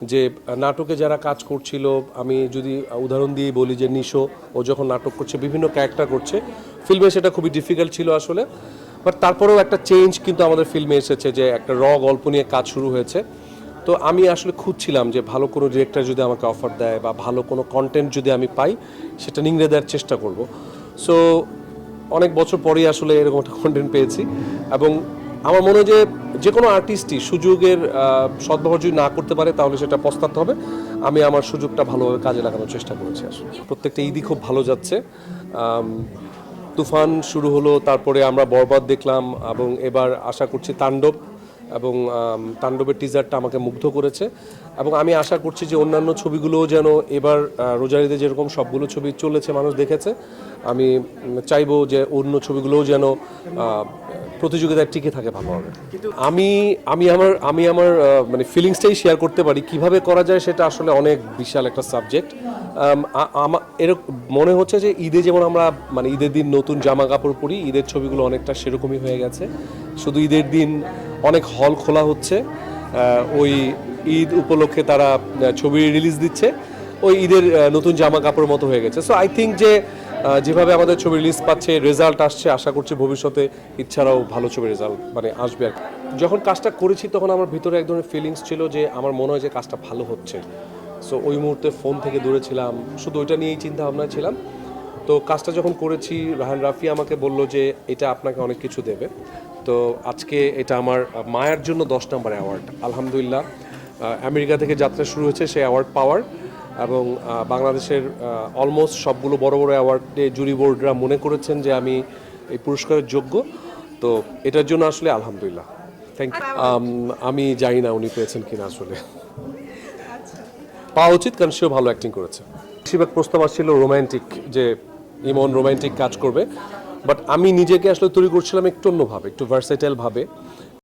যে নাটকে যারা কাজ করছিল, আমি যদি উদাহরণ দিয়ে বলি যে নিশো, ও যখন নাটক করছে, বিভিন্ন ক্যারেক্টার করছে ফিল্মে সেটা খুবই ডিফিকাল্ট ছিল আসলে। বাট তারপরেও একটা চেঞ্জ কিন্তু আমাদের ফিল্মে এসেছে যে একটা র গল্প নিয়ে কাজ শুরু হয়েছে। তো আমি আসলে খুঁজছিলাম যে ভালো কোনো ডিরেক্টর যদি আমাকে অফার দেয় বা ভালো কোনো কন্টেন্ট যদি আমি পাই, সেটা নিংড়ে দেওয়ার চেষ্টা করব। সো অনেক বছর পরেই আসলে এরকম একটা কন্টেন্ট পেয়েছি এবং আমার মনে হয় যে যে কোনো আর্টিস্টই সুযোগের সদ্ব্যবহার যদি না করতে পারে, তাহলে সেটা পস্তাতে হবে। আমি আমার সুযোগটা ভালোভাবে কাজে লাগানোর চেষ্টা করেছি আসলে প্রত্যেকটা ঈদই খুব ভালো যাচ্ছে। তুফান শুরু হলো, তারপরে আমরা বরবাদ দেখলাম এবং এবার আশা করছি তাণ্ডব এবং তাণ্ডবের টিজারটা আমাকে মুগ্ধ করেছে। এবং আমি আশা করছি যে অন্যান্য ছবিগুলোও যেন এবার রোজারিতে যেরকম সবগুলো ছবি চলেছে মানুষ দেখেছে আমি চাইব যে অন্য ছবিগুলোও যেন প্রতিযোগিতায় টিকে থাকে ভালোভাবে। আমি আমি আমার আমি আমার মানে ফিলিংসটাই শেয়ার করতে পারি। কীভাবে করা যায় সেটা আসলে অনেক বিশাল একটা সাবজেক্ট আমার এরকম মনে হচ্ছে যে ঈদে যেমন আমরা মানে ঈদের দিন নতুন জামা কাপড় পরি ঈদের ছবিগুলো অনেকটা সেরকমই হয়ে গেছে। শুধু ঈদের দিন অনেক হল খোলা হচ্ছে। ওই ঈদ উপলক্ষে তারা ছবি রিলিজ দিচ্ছে। ওই ঈদের নতুন জামা কাপড় মতো হয়ে গেছে। সো আই থিঙ্ক যে যেভাবে আমাদের ছবি রিলিজ পাচ্ছে রেজাল্ট আসছে, আশা করছি ভবিষ্যতে ইচ্ছারাও ভালো ছবি রেজাল্ট মানে আসবে আর যখন কাজটা করেছি তখন আমার ভিতরে এক ধরনের ফিলিংস ছিল যে, আমার মনে হয় যে কাজটা ভালো হচ্ছে। সো ওই মুহূর্তে ফোন থেকে দূরে ছিলাম। শুধু ওইটা নিয়েই চিন্তা ভাবনায় ছিলাম। তো কাজটা যখন করেছি রাহান রাফি আমাকে বলল যে এটা আপনাকে অনেক কিছু দেবে। তো আজকে এটা আমার মায়ের জন্য দশ নম্বর অ্যাওয়ার্ড আলহামদুলিল্লাহ আমেরিকা থেকে যাত্রা শুরু হয়েছে সেই অ্যাওয়ার্ড পাওয়ার এবং বাংলাদেশের অলমোস্ট সবগুলো বড় বড় অ্যাওয়ার্ডে জুরি বোর্ডরা মনে করেছেন যে আমি এই পুরস্কারের যোগ্য। তো এটার জন্য আসলে আলহামদুলিল্লাহ। থ্যাংক ইউ আমি জানি না উনি পেয়েছেন কিনা আসলে। পাওয়া উচিত কারণ সেও ভালো অ্যাক্টিং করেছে। বেশিরভাগ প্রস্তাব আসছিল রোম্যান্টিক যে ইমন রোম্যান্টিক কাজ করবে। বাট আমি নিজেকে আসলে তৈরি করছিলাম একটু অন্যভাবে, একটু ভার্সেটাইল ভাবে।